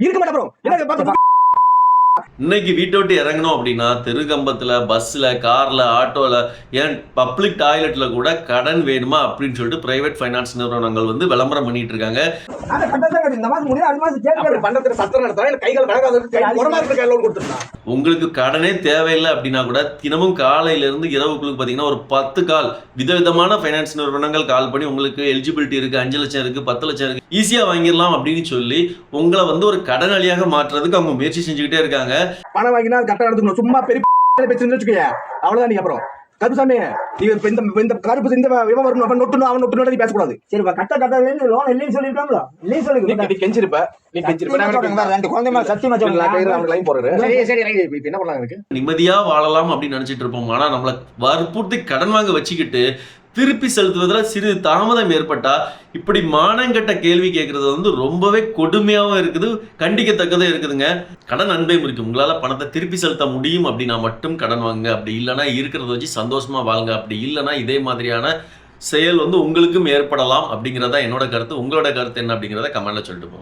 இருக்க மாட்டேன் ப்ரோ என்ன பார்த்து இன்னைக்கு வீட்டை விட்டு இறங்கணும் அப்படின்னா தெருகம்பத்துல பஸ்ல கார்ல ஆட்டோல ஏன் பப்ளிக் டாய்லெட்ல கூட கடன் வேணுமா அப்படின்னு சொல்லிட்டு பிரைவேட் ஃபைனான்ஸ் நிறுவனங்கள் வந்து விளம்பரம் பண்ணிட்டு இருக்காங்க. உங்களுக்கு கடனே தேவையில்லை அப்படின்னா கூட தினமும் காலையில இருந்து இரவுக்குள்ள பாத்தீங்கன்னா ஒரு பத்து கால். விதவிதமான ஃபைனான்ஸ் நிறுவனங்கள் கால் பண்ணி உங்களுக்கு எலிஜிபிலிட்டி இருக்கு அஞ்சு லட்சம் இருக்கு பத்து லட்சம் இருக்கு ஈஸியா வாங்கிடலாம் அப்படின்னு சொல்லி உங்களை வந்து ஒரு கடனாளியாக மாற்றுறதுக்கு அவங்க முயற்சி செஞ்சுக்கிட்டே இருக்காங்க. பணம் வாங்கினா அது கரெக்டா எடுத்துக்கணும் சும்மா பெரிய பேச்சு வச்சுக்கோங்க அவ்வளவுதான் நீங்க அப்புறம். கருப்புசாமி நீங்க இந்த இந்த கருப்பு இந்த இவன் வரணும். அவன் நொட்டணும் அவன் நொட்டணும் நீ பேசக்கூடாது. சரி கட்ட கட்ட லோன் இல்லைன்னு சொல்லிருக்காங்களோ இல்லைன்னு நீ சொல்லி நீ கெஞ்சிருப்ப. நீ கெஞ்சிருப்ப. ரெண்டு குழந்தை மேல சத்தியமா சொல்லுங்க லைன் போடுறாரு சரி சரி. இப்ப என்ன பண்ணலாம் எனக்கு நிம்மதியா வாழலாம் அப்படின்னு நினைச்சிட்டு இருப்போம். ஆனா நம்மள வற்புறுத்தி கடன் வாங்க வச்சுக்கிட்டு திருப்பி செலுத்துவதில் சிறிது தாமதம் ஏற்பட்டால் இப்படி மானங்கட்ட கேள்வி கேட்குறது வந்து ரொம்பவே கொடுமையாகவும் இருக்குது கண்டிக்கத்தக்கதும் இருக்குதுங்க. கடன் அன்பையும் இருக்குது உங்களால் பணத்தை திருப்பி செலுத்த முடியும் அப்படின்னா மட்டும் கடன் வாங்க அப்படி இல்லைன்னா இருக்கிறத வச்சு சந்தோஷமாக வாழுங்க. அப்படி இல்லைன்னா இதே மாதிரியான செயல் வந்து உங்களுக்கும் ஏற்படலாம் அப்படிங்கிறதா என்னோட கருத்து. உங்களோட கருத்து என்ன அப்படிங்கிறத கமெண்ட்ல சொல்லிட்டு போங்க